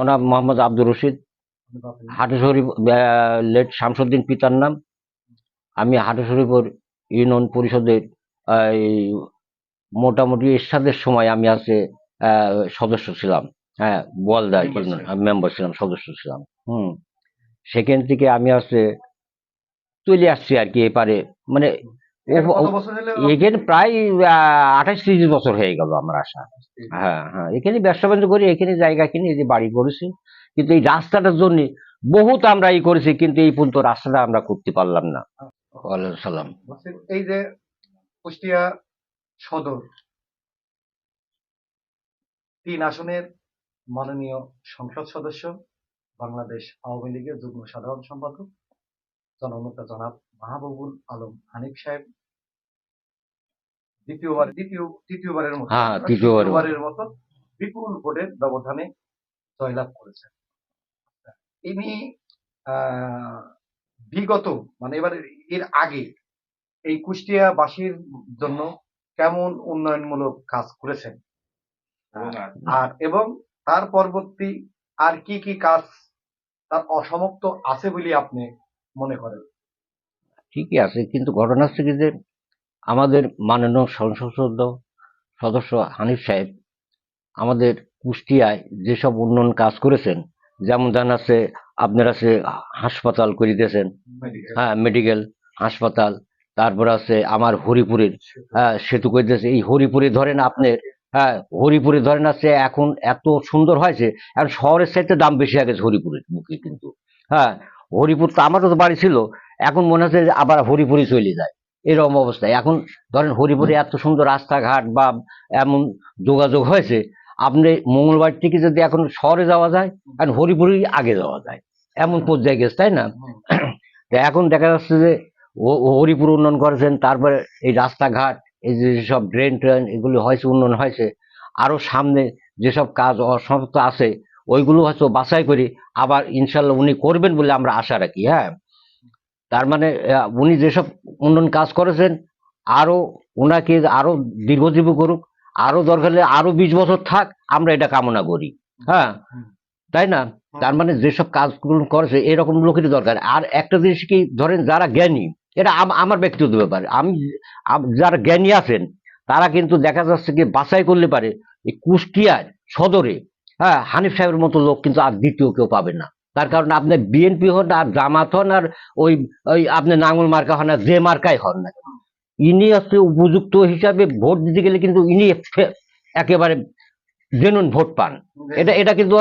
জনাব মোহাম্মদ আব্দুর রশিদ। হাটশরী লেট শামসুদ্দিন পিতার নাম। আমি হাটশরীপুর ইউনিয়ন পরিষদের এই মোটামুটি এরশাদের সময় আমি আছে সদস্য ছিলাম। হ্যাঁ বোয়ালদা মেম্বার ছিলাম। সদস্য ছিলাম। হুম সেখান থেকে আমি আছে চলে আসছি আর কি এপারে। মানে এখানে প্রায় আঠাশ ত্রিশ বছর হয়ে গেল আমার আসা। হ্যাঁ হ্যাঁ। এখানে ব্যবসা বাণিজ্য করি এখানে জায়গা কিনে এই যে বাড়ি করেছি। কিন্তু এই রাস্তাটার জন্য বহুত আমরা এই করেছি কিন্তু এই পর্যন্ত রাস্তাটা আমরা করতে পারলাম না। ওয়ালাইকুম সালাম। এই যে কুষ্টিয়া সদর তিন আসনের মাননীয় সংসদ সদস্য বাংলাদেশ আওয়ামী লীগের যুগ্ম সাধারণ সম্পাদক জননেতা জনাব মাহবুবুল আলম হানিফ সাহেব। দ্বিতীয়বার দ্বিতীয় তৃতীয়বারের মতো হ্যাঁ, তৃতীয়বারের মতো। বিপুল ভোটের ব্যবধানে জয়লাভ করেছেন। ইনি বিগত মানে এবার এর আগে এই কুষ্টিয়াবাসীর জন্য কেমন উন্নয়নমূলক কাজ করেছেন? আর এবং তার পরবর্তী আর কি কি কাজ তার অসমাপ্ত আছে বলে আপনি মনে করেন? ঠিকই আছে কিন্তু ঘটনা হচ্ছে কি যে আমাদের মাননীয় সংসদ সদস্য হানিফ সাহেব আমাদের কুষ্টিয়ায় যেসব উন্নয়ন কাজ করেছেন যেমন ধরেন আছে আপনার আছে হাসপাতাল করে দিয়েছেন হ্যাঁ মেডিকেল হাসপাতাল তারপর আছে আমার হরিপুরের হ্যাঁ সেতু করে দিয়েছে এই হরিপুরে ধরেন আপনার হ্যাঁ হরিপুরে ধরেন আছে এখন এত সুন্দর হয়েছে এখন শহরের সাইডে দাম বেশি হয়ে গেছে হরিপুরের মুখে কিন্তু হ্যাঁ হরিপুর তো আমারও তো বাড়ি ছিল এখন মনে হচ্ছে যে আবার হরিপুরে চলে যায়। এরকম অবস্থায়। এখন ধরেন হরিপুরে এত সুন্দর রাস্তাঘাট বা এমন যোগাযোগ হয়েছে, আপনি মঙ্গলবার থেকে যদি এখন শহরে যাওয়া যায় এখন হরিপুরেই আগে যাওয়া যায়। এমন পর্যায়ে গেছে, তাই না? তো এখন দেখা যাচ্ছে যে হরিপুর উন্নয়ন করেছেন, তারপরে এই রাস্তাঘাট, এই যে সব ড্রেন ট্রেন, এগুলো হয়েছে, উন্নয়ন হয়েছে আরও সামনে যেসব কাজ অসমাপ্ত আছে, ওইগুলো হয়তো বাছাই করি আবার ইনশাল্লাহ উনি করবেন বলে আমরা আশা রাখি হ্যাঁ? তার মানে উনি যেসব উন্নয়ন কাজ করেছেন আরও ওনাকে আরও দীর্ঘজীবী করুক আরও দরকার হলে আরও বিশ বছর থাক আমরা এটা কামনা করি। হ্যাঁ? তাই না? তার মানে যেসব কাজগুলো করেছে এরকম লোকেরই দরকার। আর একটা জিনিস কি ধরেন যারা জ্ঞানী এটা আম- আমার ব্যক্তিগত ব্যাপার। আমি যারা জ্ঞানী আছেন তারা কিন্তু দেখা যাচ্ছে কি বাছাই করলে পারে এই কুষ্টিয়ার সদরে হ্যাঁ হানিফ সাহেবের মতো লোক কিন্তু আর দ্বিতীয় কেউ পাবে না। তার কারণ আপনি বিএনপি হন আর জামাত হন আর ওই ওই আপনি নাঙ্গল মার্কা হন আর যে মার্কাই হন না ইনি হচ্ছে উপযুক্ত হিসাবে ভোট দিতে গেলে কিন্তু ইনি একেবারে জেনুন ভোট পান। এটা এটা কিন্তু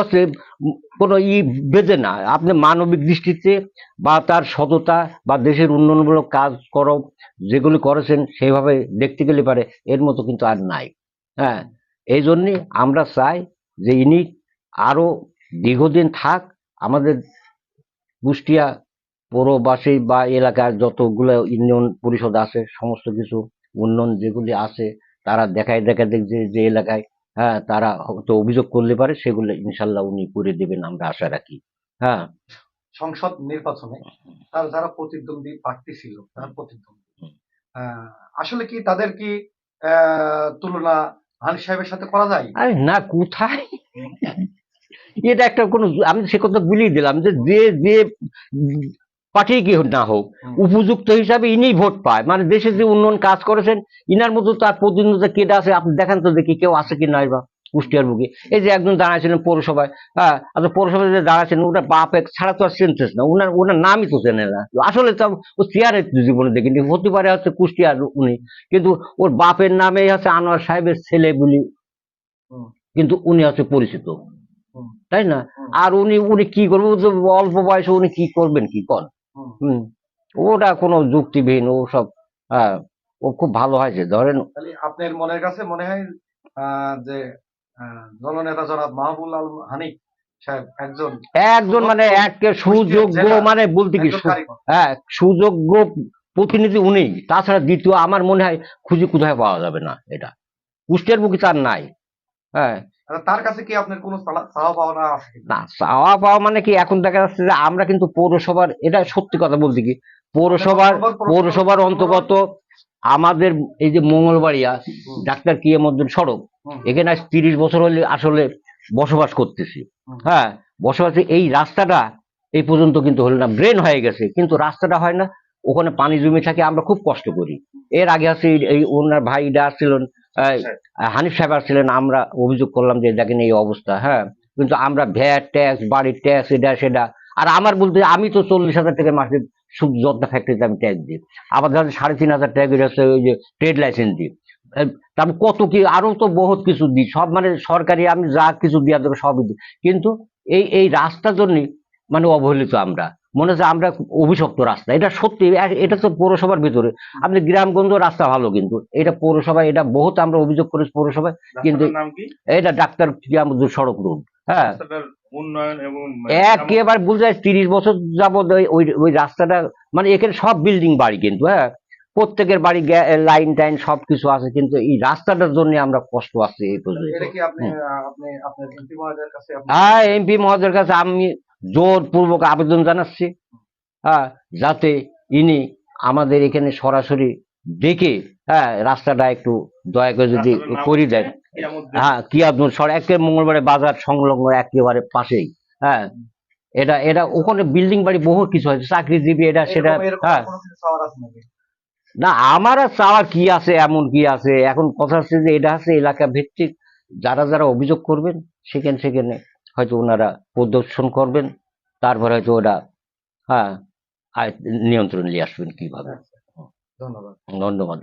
উম কোনো ই বেঁধে না। আপনি মানবিক দৃষ্টিতে বা তার সততা বা দেশের উন্নয়নমূলক কাজ করো, যেগুলি করেছেন সেইভাবে দেখতে গেলে পারে, এর মতো কিন্তু আর নাই। হ্যাঁ এই জন্যে আমরা চাই যে ইনি আরও দীর্ঘদিন থাক আমাদের কুষ্টিয়া পৌরবাসী বা এলাকার যতগুলো ইউনিয়ন পরিষদ আছে সমস্ত কিছু উন্নয়ন যেগুলি আছে তারা দেখায় দেখা দেখ যে এলাকায় হ্যাঁ তারা হয়তো অভিযোগ করলে পারে সেগুলো ইনশাল্লাহ উনি করে দেবেন আমরা আশা রাখি। হ্যাঁ। সংসদ নির্বাচনে তার যারা প্রতিদ্বন্দ্বী প্রার্থী ছিল তার প্রতিদ্বন্দ্বী। আসলে কি তাদের কি আহ, তুলনা হানিফ সাহেবের সাথে করা যায়? আরে না কোথায়? এটা একটা কোনো আমি সে কথা বুলিয়ে দিলাম যে যে যে পাঠিয়ে কি না হোক উপযুক্ত হিসাবে ইনি ভোট পায়। মানে দেশে যে উন্নয়ন কাজ করেছেন ইনার মতো তার প্রতিনিধিত্ব কেটে আছে আপনি দেখেন তো দেখি কেউ আছে কি নাই বা কুষ্টিয়ার বুকে। এই যে একজন দাঁড়াইছিলেন পৌরসভায় হ্যাঁ আচ্ছা পৌরসভায় যে দাঁড়াচ্ছেন ওটা বাপ এক ছাড়া তো আর চিনতেছ না। ওনার ওনার নামই তো চেনে না। আসলে তো ও চেয়ারে জীবনে দেখিনি হতে পারে হচ্ছে কুষ্টিয়ার উনি। কিন্তু ওর বাপের নামে হচ্ছে আনোয়ার সাহেবের ছেলে বলি। কিন্তু উনি হচ্ছে পরিচিত। তাই না? আর উনি উনি কি করবেন অল্প বয়সে উনি কি করবেন কি কর হুম। ওটা কোনো যুক্তিবিহীন ও সব হ্যাঁ ও খুব ভালো হয়েছে ধরেন আপনার মনের কাছে মনে হয় যে জননেতা জনাব মাহবুল আলম হানিফ একজন একজন মানে এক সুযোগ্য মানে বলতে কি হ্যাঁ সুযোগ্য প্রতিনিধি উনি তাছাড়া দ্বিতীয় আমার মনে হয় খুঁজে কোথায় পাওয়া যাবে না এটা। কুষ্টিয়ার বুকে তার নাই হ্যাঁ। তার কাছে কি আপনার কোনো চাওয়া পাওয়া আছে কিনা? না চাওয়া পাওয়া মানে কি? এখন দেখা যাচ্ছে যে আমরা কিন্তু পৌরসভার এটা সত্যি কথা বলতে কি? পৌরসভার পৌরসভার অন্তর্গত আমাদের এই যে মঙ্গলবাড়িয়া ডাক্তার কিয়ামুদ্দিন সড়ক এখানে আজ তিরিশ বছর হলে আসলে বসবাস করতেছি। হ্যাঁ বসবাসে এই রাস্তাটা এই পর্যন্ত কিন্তু হলো না ব্রেন হয়ে গেছে। কিন্তু রাস্তাটা হয় না ওখানে পানি জমে থাকে আমরা খুব কষ্ট করি। এর আগে আছে এই- ওনার ভাইটা আসছিলেন হানিফ সাহেব আসছিলেন আমরা অভিযোগ করলাম যে দেখেন এই অবস্থা হ্যাঁ? কিন্তু আমরা ভ্যাট ট্যাক্স বাড়ির ট্যাক্স এটা সেটা। আর আমার বলতে আমি তো চল্লিশ হাজার টাকা মাসে যত্ন ফ্যাক্টরিতে আমি ট্যাক্স দিই। আবার ধরেন সাড়ে তিন হাজার টাকা হচ্ছে ওই যে ট্রেড লাইসেন্স দিই। তারপর কত কি আরও তো বহুত কিছু দিই। সব মানে সরকারি আমি যা কিছু দেওয়া দেবো সবই দিই। কিন্তু এই এই রাস্তার জন্যই মানে অবহেলিত আমরা। মনে হচ্ছে আমরা অভিশপ্ত রাস্তা। এটা সত্যি এটা তো পৌরসভার ভিতরে। আপনি গ্রামগঞ্জ রাস্তা ভালো কিন্তু। এটা পৌরসভা এটা বহুত আমরা অভিযোগ করেছি পৌরসভায় কিন্তু- এটা ডাক্তার সড়ক রোড। হ্যাঁ। এবং একেবারে বুঝে যায় তিরিশ বছর যাবত ওই- ওই রাস্তাটা মানে এখানে সব বিল্ডিং বাড়ি কিন্তু হ্যাঁ। প্রত্যেকের বাড়ি লাইন টাইন সব কিছু আছে কিন্তু এই রাস্তাটার জন্য আমরা কষ্ট আছি এই পর্যন্ত। হ্যাঁ এমপি মহোদয়ের কাছে আমি জোরপূর্বক আবেদন জানাচ্ছি। হ্যাঁ যাতে ইনি আমাদের এখানে সরাসরি দেখে হ্যাঁ রাস্তাটা একটু দয়া করে যদি করে দেন। হ্যাঁ কিয়াদুল সর একে মঙ্গলবারে বাজার সংলগ্ন একেবারে পাশেই। হ্যাঁ এটা এটা ওখানে বিল্ডিং বাড়ি বহু কিছু আছে চাকরিজীবী এটা সেটা হ্যাঁ। আছে না আমার আর চাওয়ার কি আছে এমন কি আছে? এখন কথা হচ্ছে যে এটা হচ্ছে এলাকা ভিত্তিক যারা যারা অভিযোগ করবেন সেখানে সেখানে হয়তো ওনারা প্রদর্শন করবেন তারপরে হয়তো ওরা হ্যাঁ নিয়ন্ত্রণ নিয়ে আসবেন কীভাবে। ধন্যবাদ। ধন্যবাদ।